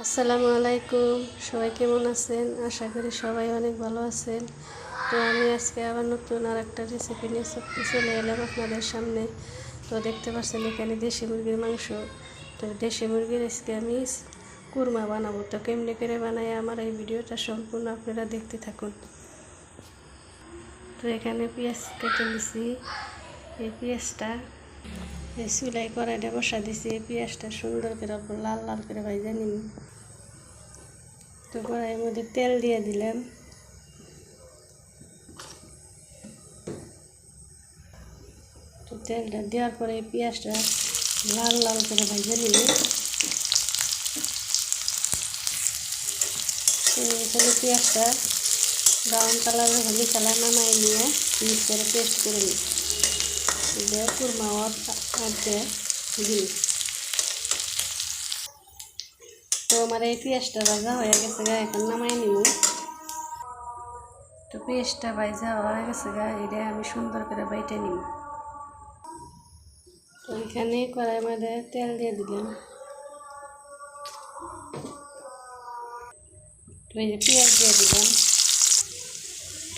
আসসালামু আলাইকুম। সবাই কেমন আছেন? আশা করি সবাই অনেক ভালো আছেন। তো আমি আজকে আবার নতুন আর একটা রেসিপি নিয়ে চ- চলে এলাম আপনাদের সামনে। তো দেখতে পাচ্ছেন এখানে দেশি মুরগির মাংস। তো দেশি মুরগির আজকে আমি কুরমা বানাবো। তো কেমনি করে বানাই আমার এই ভিডিওটা সম্পূর্ণ আপনারা দেখতে থাকুন। তো এখানে পেঁয়াজ কেটে নিছি। এই পেঁয়াজটা এই চুলাই কড়াইটা বসা দিছি, পেঁয়াজটা সুন্দর করে লাল লাল করে ভাজা নিন তো কড়াইয়ের মধ্যে তেল দিয়ে দিলাম। তো তেলটা দেওয়ার পরে পেঁয়াজটা লাল লাল করে ভাজা তো এখানে পেঁয়াজটা ব্রাউন কালার হলি কালার নামাই নিয়ে মিক্স করে পেস্ট করে নিই যে কুরমা মধ্যে দিই তো আমার এই পেঁয়াজটা ভাজা হয়ে গেছে গা, এখন নামাই নিব তো পেঁয়াজটা ভাজা হয়ে গেছে গা এটা আমি সুন্দর করে বাইটে নিব তো এখানে কড়াই মধ্যে তেল দিয়ে দিলাম। তো এই যে পেঁয়াজ দিয়ে দিলাম।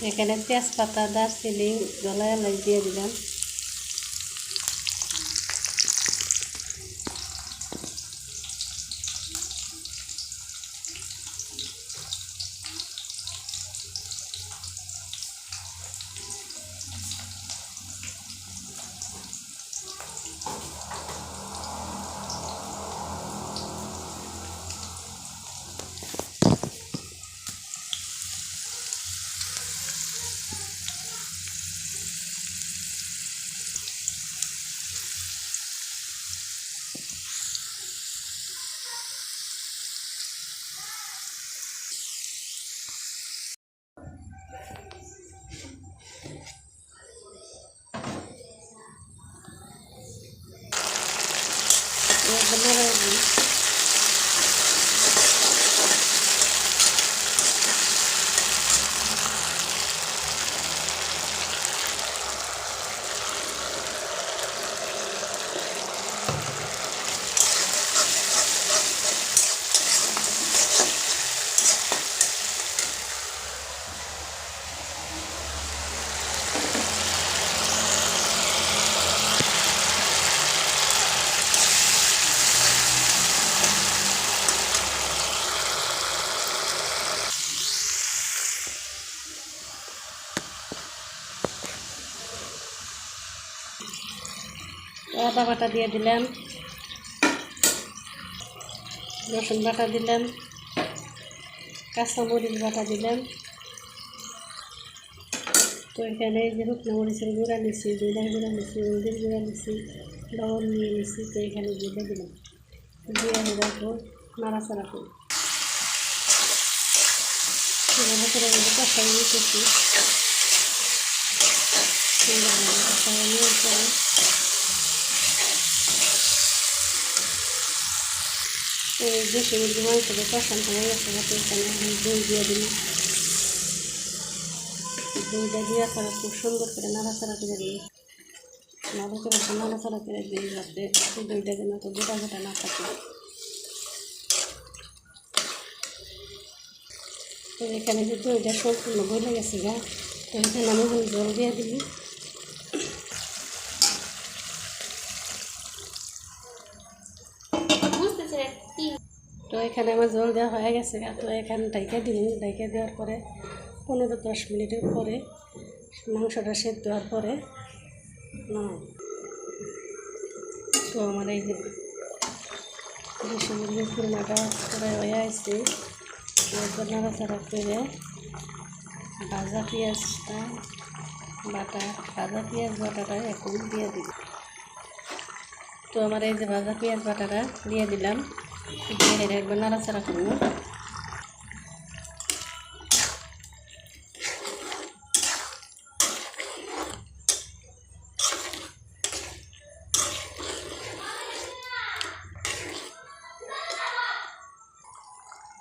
এখানে তেজপাতা, দারচিনি গলা এলাচ দিয়ে দিলাম। আদা বাটা দিয়ে দিলাম রসুন বাটা দিলাম কাঁচা মরিচ বাটা দিলাম তো এখানে এই যে শুকনো মরিচের গুঁড়া নিছি দুইটার গুঁড়া নিছি হলদির গুঁড়া নিছি লবণ নিয়ে নিছি তো এখানে দিয়ে দিলাম দিয়ে রাখব নাড়াচাড়া করি এভাবে করে আমি কষাই নিতেছি সুন্দরভাবে কষাই নেওয়ার পরে এই দেশি মুরগি মাংসটা কষান হয়ে গেছে যাতে এখানে দই দিয়ে দিই দইটা দিয়ে তারা খুব সুন্দর করে নাড়াচাড়া করে দিই নাড়াচাড়া করে নাড়াচাড়া করে দিই যাতে দইটা যেন তো গোটা গোটা না থাকে। তো এখানে যে দইটা সম্পূর্ণ গলে গেছে গা, তো এখানে আমি জল দিয়ে দিই তো এখানে আমার জল দেওয়া হয়ে গেছে। তো এখানে ডাইকে দিন ডাইকে দেওয়ার পরে পনেরো দশ মিনিটের পরে মাংসটা সেদ্ধ হওয়ার পরে তো আমার এই যে মুরগির কুরমাটা প্রায় হয়ে আসছে। নাড়াচাড়া করে ভাজা পেঁয়াজটা, বাটা, ভাজা পেঁয়াজ বাটাটা এখন দিয়ে দিই তো আমার এই যে ভাজা পেঁয়াজ বাটাটা দিয়ে দিলাম। দিয়ে এটা একবার নাড়াচাড়া করব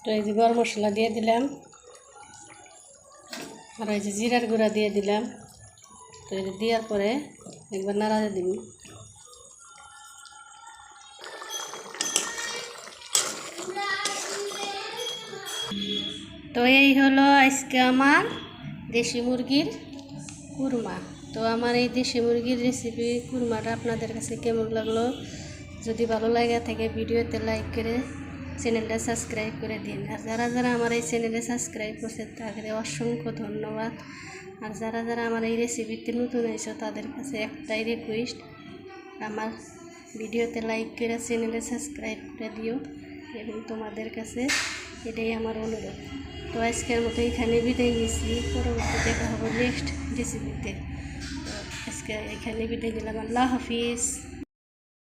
তো এই গরম মশলা দিয়ে দিলাম। আর এই যে জিরার গুঁড়া দিয়ে দিলাম। তো দেওয়ার পরে একবার নাড়া দিবি। তো এই হলো আজকে আমার দেশি মুরগির কুরমা। তো আমার এই দেশি মুরগির রেসিপি কুরমাটা আপনাদের কাছে কেমন লাগল? যদি ভালো লাগে থাকে ভিডিওতে লাইক করে চ্যানেলটা সাবস্ক্রাইব করে দিন। আর যারা যারা আমার এই চ্যানেলে সাবস্ক্রাইব করছে তাদের অসংখ্য ধন্যবাদ। আর যারা যারা আমার এই রেসিপিতে নতুন হয়েছে তাদের কাছে একটাই রিকোয়েস্ট আমার ভিডিওতে লাইক করে চ্যানেলে সাবস্ক্রাইব করে দিও এবং তোমাদের কাছে এটাই আমার অনুরোধ। তো আজকের মতো এখানে বিদায় নিয়েছি। পরবর্তী দেখা হবে নেক্সট রেসিপিতে আজকে এখানে বিদায় নিলাম। আল্লাহ হাফিজ।